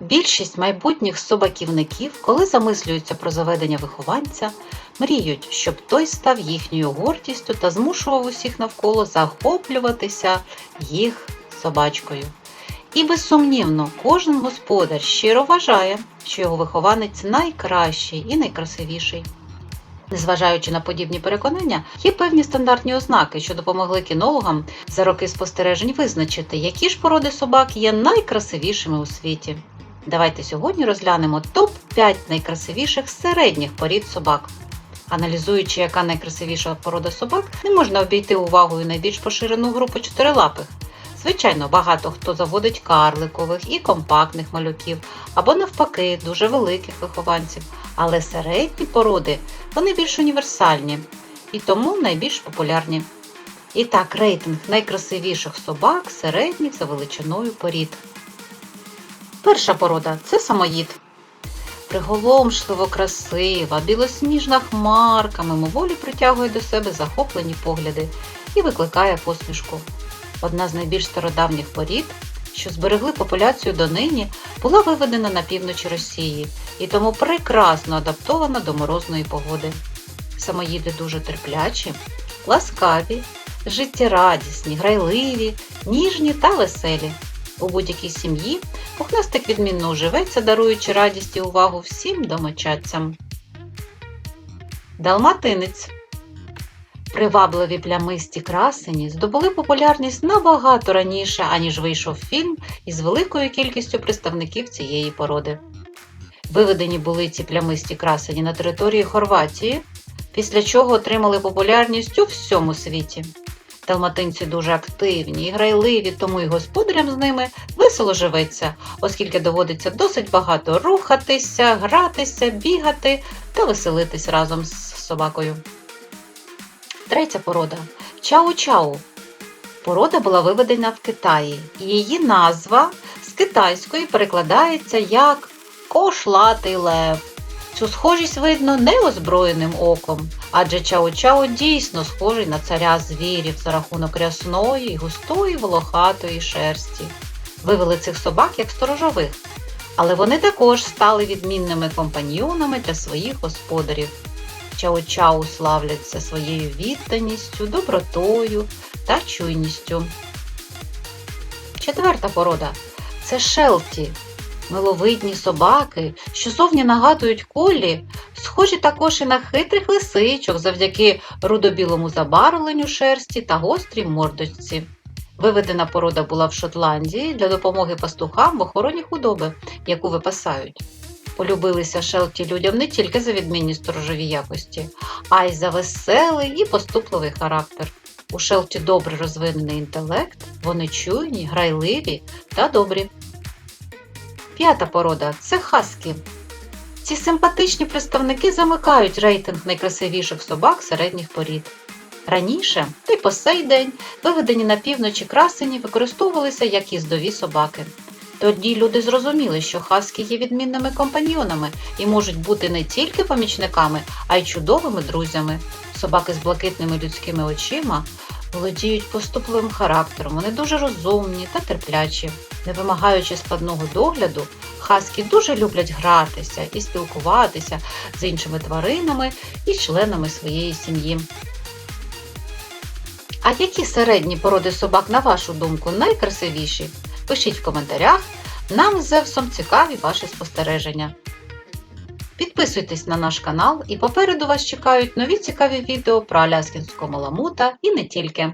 Більшість майбутніх собаківників, коли замислюються про заведення вихованця, мріють, щоб той став їхньою гордістю та змушував усіх навколо захоплюватися їх собачкою. І безсумнівно, кожен господар щиро вважає, що його вихованець найкращий і найкрасивіший. Незважаючи на подібні переконання, є певні стандартні ознаки, що допомогли кінологам за роки спостережень визначити, які ж породи собак є найкрасивішими у світі. Давайте сьогодні розглянемо топ-5 найкрасивіших середніх порід собак. Аналізуючи, яка найкрасивіша порода собак, не можна обійти увагою найбільш поширену групу чотирилапих. Звичайно, багато хто заводить карликових і компактних малюків, або навпаки, дуже великих вихованців. Але середні породи вони більш універсальні і тому найбільш популярні. І так, рейтинг найкрасивіших собак середніх за величиною порід. Перша порода це самоїд. Приголомшливо красива, білосніжна хмарка мимоволі притягує до себе захоплені погляди і викликає посмішку. Одна з найбільш стародавніх порід, що зберегли популяцію донині, була виведена на півночі Росії і тому прекрасно адаптована до морозної погоди. Самоїди дуже терплячі, ласкаві, життєрадісні, грайливі, ніжні та веселі. У будь-якій сім'ї пухнастик відмінно уживеться, даруючи радість і увагу всім домочадцям. Далматинець Привабливі плямисті красені здобули популярність набагато раніше, аніж вийшов фільм із великою кількістю представників цієї породи. Виведені були ці плямисті красені на території Хорватії, після чого отримали популярність у всьому світі. Далматинці дуже активні і грайливі, тому і господарям з ними весело живеться, оскільки доводиться досить багато рухатися, гратися, бігати та веселитись разом з собакою. Третя порода чау-чау. Порода була виведена в Китаї, її назва з китайської перекладається як кошлатий лев. Цю схожість видно неозброєним оком, адже чау-чау дійсно схожий на царя звірів за рахунок рясної густої волохатої шерсті. Вивели цих собак як сторожових, але вони також стали відмінними компаньйонами для своїх господарів. Чау-чау славляться своєю відданістю, добротою та чуйністю. Четверта порода це шелті. Миловидні собаки, що зовні нагадують колі, схожі також і на хитрих лисичок завдяки рудобілому забарвленню шерсті та гострій мордочці. Виведена порода була в Шотландії для допомоги пастухам в охороні худоби, яку випасають. Полюбилися шелті людям не тільки за відмінні сторожові якості, а й за веселий і поступливий характер. У шелті добре розвинений інтелект, вони чуйні, грайливі та добрі. П'ята порода це хаскі. Ці симпатичні представники замикають рейтинг найкрасивіших собак середніх порід. Раніше, та й по сей день, виведені на півночі красені використовувалися як їздові собаки. Тоді люди зрозуміли, що хаскі є відмінними компаньйонами і можуть бути не тільки помічниками, а й чудовими друзями. Собаки з блакитними людськими очима володіють поступливим характером, вони дуже розумні та терплячі. Не вимагаючи складного догляду, хаскі дуже люблять гратися і спілкуватися з іншими тваринами і членами своєї сім'ї. А які середні породи собак, на вашу думку, найкрасивіші? Пишіть в коментарях. Нам з Зевсом цікаві ваші спостереження. Підписуйтесь на наш канал і попереду вас чекають нові цікаві відео про аляскінського маламута і не тільки.